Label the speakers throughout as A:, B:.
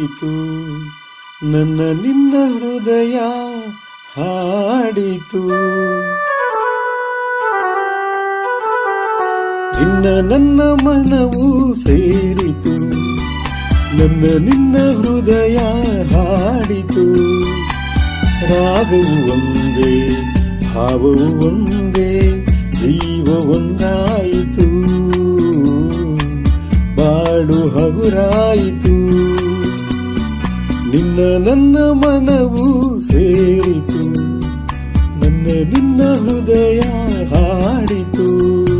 A: ಸೇರಿತು ನನ್ನ ನಿನ್ನ ಹೃದಯ ಹಾಡಿತು. ನಿನ್ನ ನನ್ನ ಮನವು ಸೇರಿತು. ನನ್ನ ನಿನ್ನ ಹೃದಯ ಹಾಡಿತು. ರಾಗವು ಒಂದೇ, ಭಾವವು ಒಂದೇ, ಜೀವ ಒಂದಾಯಿತು. ಬಾಳು ಹಗುರಾಯಿತು. ನಿನ್ನ ನನ್ನ ಮನವು ಸೇರಿತು. ನನ್ನ ನಿನ್ನ ಹೃದಯ ಹಾಡಿತು.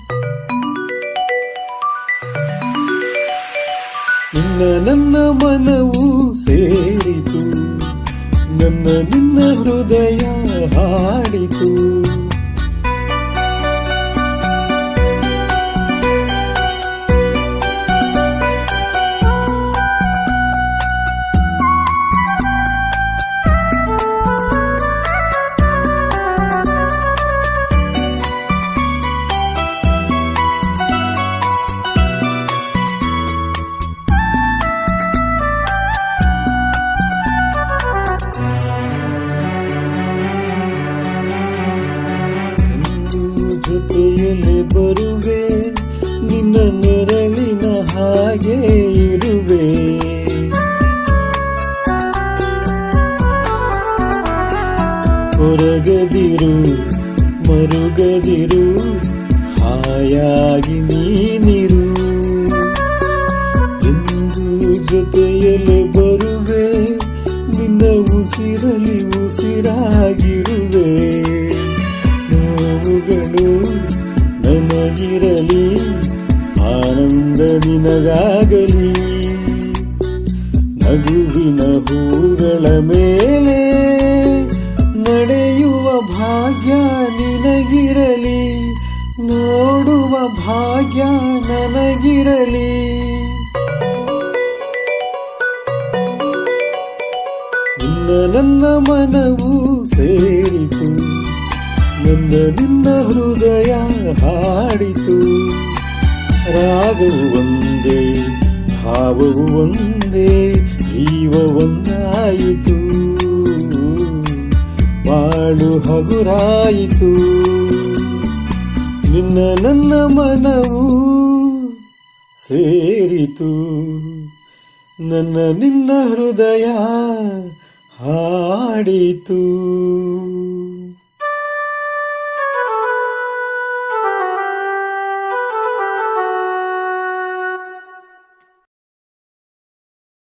A: ನಿನ್ನ ಮನವು ಸೇರಿತು. ನನ್ನ ನಿನ್ನ ಹೃದಯ ಹಾಡಿತು. ಮರುಗದಿರು ಹಾಯಾಗಿ ನೀನಿರು. ಎಂದು ಜೊತೆಯಲ್ಲಿ ಬರುವೆ, ನಿನ್ನ ಉಸಿರಲಿ ಉಸಿರಾಗಿರುವೆ. ನೋವುಗಳು ನನಗಿರಲಿ, ಆನಂದ ನಿನಗಾಗಲಿ. ನಗುವಿನ ಹೂಗಳ ಮೇಲೆ ನಡೆಯುವ ಭಾಗ್ಯ ನಿನಗಿರಲಿ, ನೋಡುವ ಭಾಗ್ಯ ನನಗಿರಲಿ. ನಿನ್ನ ನನ್ನ ಮನವು ಸೇರಿತು, ನನ್ನ ನಿನ್ನ ಹೃದಯ ಹಾಡಿತು. ರಾಗವು ಒಂದೇ, ಭಾವವು ಒಂದೇ, ಜೀವ ಒಂದಾಯಿತು. ಬಾಳು ಹಗುರಾಯಿತು. ನಿನ್ನ ನನ್ನ ಮನವು ಸೇರಿತು. ನನ್ನ ನಿನ್ನ ಹೃದಯ ಹಾಡಿತು.